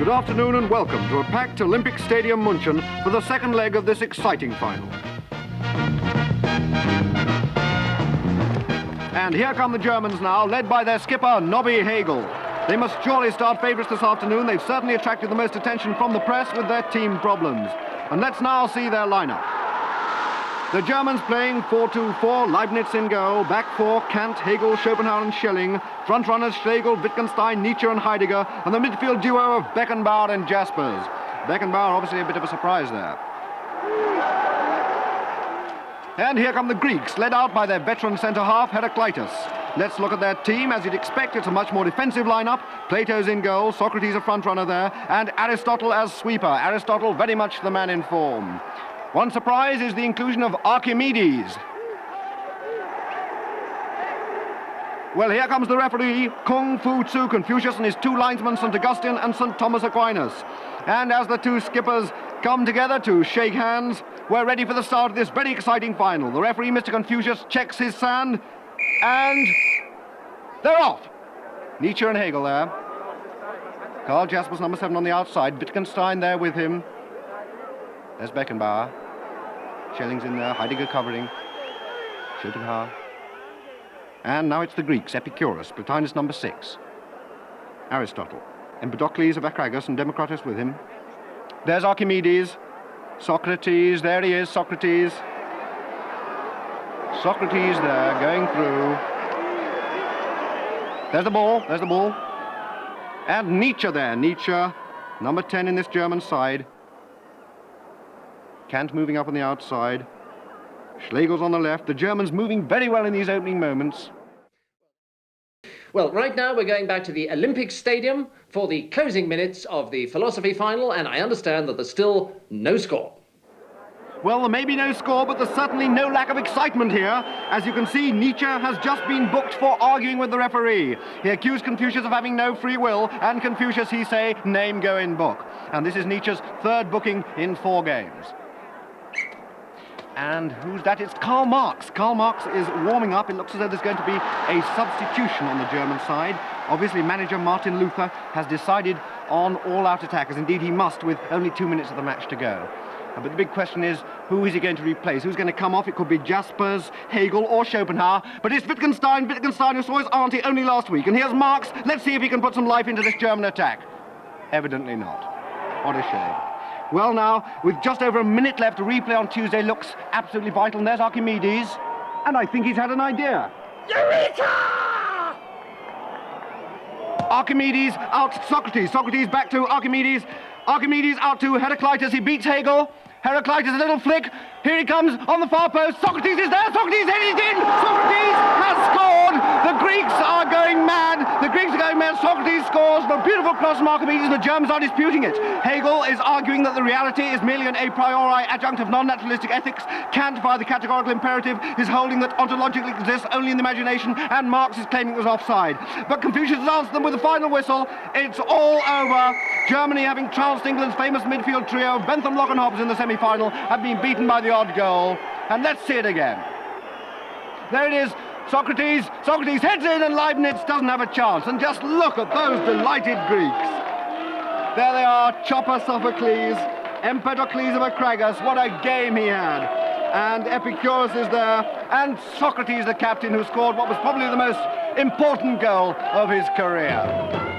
Good afternoon and welcome to a packed Olympic Stadium Munchen for the second leg of this exciting final. And here come the Germans now, led by their skipper, Nobby Hagel. They must surely start favourites this afternoon. They've certainly attracted the most attention from the press with their team problems. And let's now see their lineup. The Germans playing 4-2-4, Leibniz in goal, back four, Kant, Hegel, Schopenhauer and Schelling, front runners Schlegel, Wittgenstein, Nietzsche and Heidegger, and the midfield duo of Beckenbauer and Jaspers. Beckenbauer obviously a bit of a surprise there. And here come the Greeks, led out by their veteran centre-half, Heraclitus. Let's look at their team. As you'd expect, it's a much more defensive lineup. Plato's in goal, Socrates a front runner there, and Aristotle as sweeper. Aristotle very much the man in form. One surprise is the inclusion of Archimedes. Well, here comes the referee, Kung Fu Tzu Confucius and his two linesmen, St. Augustine and St. Thomas Aquinas. And as the two skippers come together to shake hands, we're ready for the start of this very exciting final. The referee, Mr. Confucius, checks his sand, and they're off. Nietzsche and Hegel there. Karl Jaspers, number seven on the outside. Wittgenstein there with him. There's Beckenbauer. Schelling's in there, Heidegger covering. Schopenhauer. And now it's the Greeks, Epicurus, Plotinus number six. Aristotle. Empedocles of Acragas and Democritus with him. There's Archimedes. Socrates, there he is, Socrates. Socrates there, going through. There's the ball, there's the ball. And Nietzsche there, Nietzsche, number 10 in this German side. Kant moving up on the outside. Schlegel's on the left. The Germans moving very well in these opening moments. Well, right now we're going back to the Olympic Stadium for the closing minutes of the philosophy final, and I understand that there's still no score. Well, there may be no score, but there's certainly no lack of excitement here. As you can see, Nietzsche has just been booked for arguing with the referee. He accused Confucius of having no free will, and Confucius, he say, name go in book. And this is Nietzsche's third booking in four games. And who's that? It's Karl Marx. Karl Marx is warming up. It looks as though there's going to be a substitution on the German side. Obviously, manager Martin Luther has decided on all-out attack, as indeed he must with only two minutes of the match to go. Uh, but the big question is, who is he going to replace? Who's going to come off? It could be Jaspers, Hegel, or Schopenhauer. But it's Wittgenstein, Wittgenstein who saw his auntie only last week. And here's Marx. Let's see if he can put some life into this German attack. Evidently not. What a shame. Well, now, with just over a minute left, replay on Tuesday looks absolutely vital. And there's Archimedes. And I think he's had an idea. Eureka! Archimedes out to Socrates. Socrates back to Archimedes. Archimedes out to Heraclitus. He beats Hegel. Heraclitus, a little flick. Here he comes on the far post. Socrates is there. Socrates headed in. Socrates has scored. The Greeks are going mad. The Greeks are going mad. Socrates scores. The beautiful cross Archimedes. The Germans are disputing it. Hegel is arguing that the reality is merely an a priori adjunct of non-naturalistic ethics. Kant, by the categorical imperative, is holding that ontologically exists only in the imagination, and Marx is claiming it was offside. But Confucius has answered them with a final whistle. It's all over. Germany, having trounced England's famous midfield trio, Bentham, Locke and Hobbs in the semi-final, have been beaten by the odd goal. And let's see it again. There it is. Socrates, Socrates heads in and Leibniz doesn't have a chance. And just look at those delighted Greeks. There they are, Chopper Sophocles, Empedocles of Acragas. What a game he had. And Epicurus is there, and Socrates, the captain, who scored what was probably the most important goal of his career.